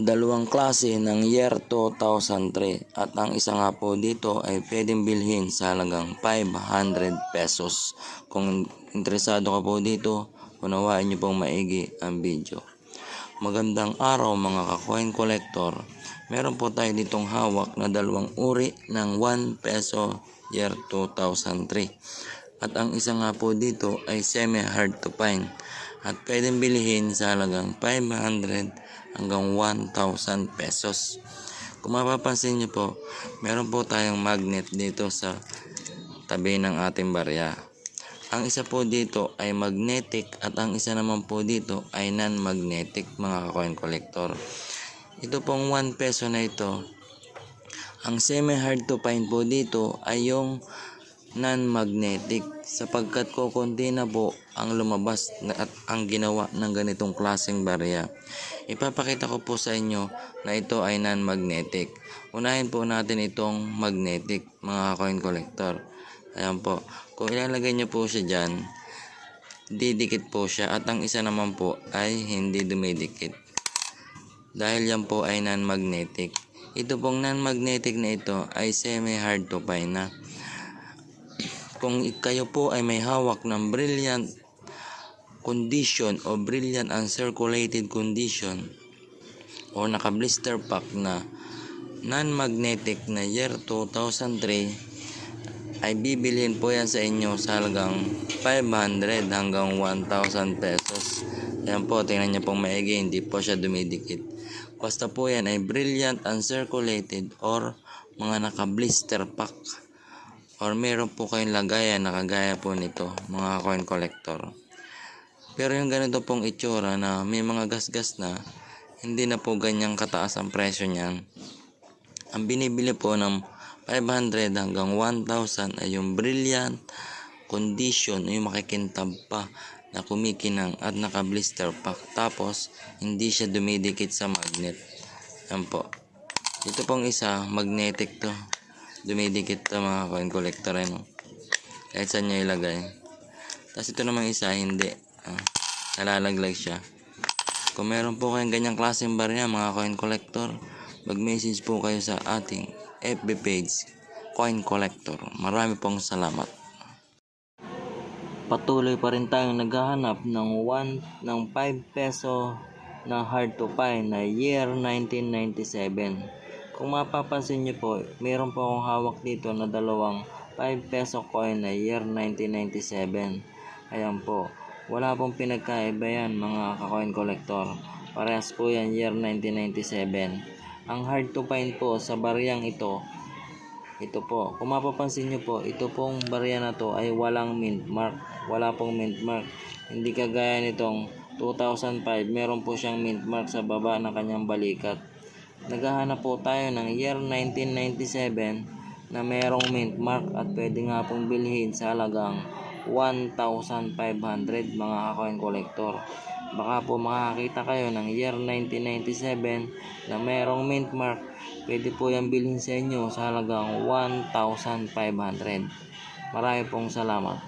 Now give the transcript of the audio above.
dalawang klase ng year 2003 at ang isa nga po dito ay pwedeng bilhin sa halagang 500 pesos. Kung interesado ka po dito, unawain niyo pong maigi ang video. Magandang araw mga ka-coin collector. Meron po tayo ditong hawak na dalawang uri ng 1 peso year 2003. At ang isa nga po dito ay semi-hard to find at pwedeng bilhin sa halagang 500 hanggang 1,000 pesos. Kung mapapansin niyo po, meron po tayong magnet dito sa tabi ng ating barya. Ang isa po dito ay magnetic at ang isa naman po dito ay non-magnetic mga coin collector. Ito pong 1 peso na ito, ang semi-hard to find po dito ay yung non-magnetic sapagkat kukunti na po ang lumabas at ang ginawa ng ganitong klaseng barya. Ipapakita ko po sa inyo na ito ay non-magnetic. Unahin po natin itong magnetic mga coin collector. Ayan po. Kung ilalagay niyo po siya dyan, didikit po siya at ang isa naman po ay hindi dumidikit. Dahil yan po ay non-magnetic. Ito pong non-magnetic na ito ay semi-hard to find na. Kung kayo po ay may hawak ng brilliant condition o brilliant uncirculated condition o naka-blister pack na non-magnetic na year 2003 ay bibilhin po yan sa inyo sa halagang 500 hanggang 1,000 pesos. Yan po, tingnan niyo pong maigi, hindi po siya dumidikit. Basta po yan ay brilliant uncirculated or mga naka-blister pack or meron po kayong lagayan na kagaya po nito, mga coin collector. Pero yung ganito pong itsura na may mga gasgas na, hindi na po ganyang kataas ang presyo niyan. Ang binibili po ng 500 hanggang 1,000 ay yung brilliant condition, yung makikintab pa na kumikinang at naka-blister pack. Tapos, hindi siya dumidikit sa magnet. Yan po. Ito pong isa, magnetic to. Dumidikit to mga coin collector. Ano? Kahit saan nyo ilagay. Tapos ito namang isa, hindi. Ah, nalalaglag siya. Kung meron po kayong ganyang klaseng barya, mga coin collector, mag-message po kayo sa ating FB page, Coin Collector. Marami pong salamat. Patuloy pa rin tayong naghahanap ng 1 ng 5 peso na hard to find na year 1997. Kung mapapansin niyo po, mayroon po akong hawak dito na dalawang 5 peso coin na year 1997. Ayan po. Wala pong pinagkaiba yan mga ka-coin collector. Parehas po yan year 1997. Ang hard to find po sa baryang ito, ito po. Kung mapapansin nyo po, ito pong barya na to ay walang mint mark. Wala pong mint mark. Hindi kagaya nitong 2005, meron po siyang mint mark sa baba ng kanyang balikat. Naghahanap po tayo ng year 1997 na merong mint mark at pwede nga pong bilhin sa halagang 1,500 mga coin collector. Baka po makakita kayo ng year 1997 na merong mint mark. Pwede po yan bilhin sa inyo sa halagang 1,500. Marami pong salamat.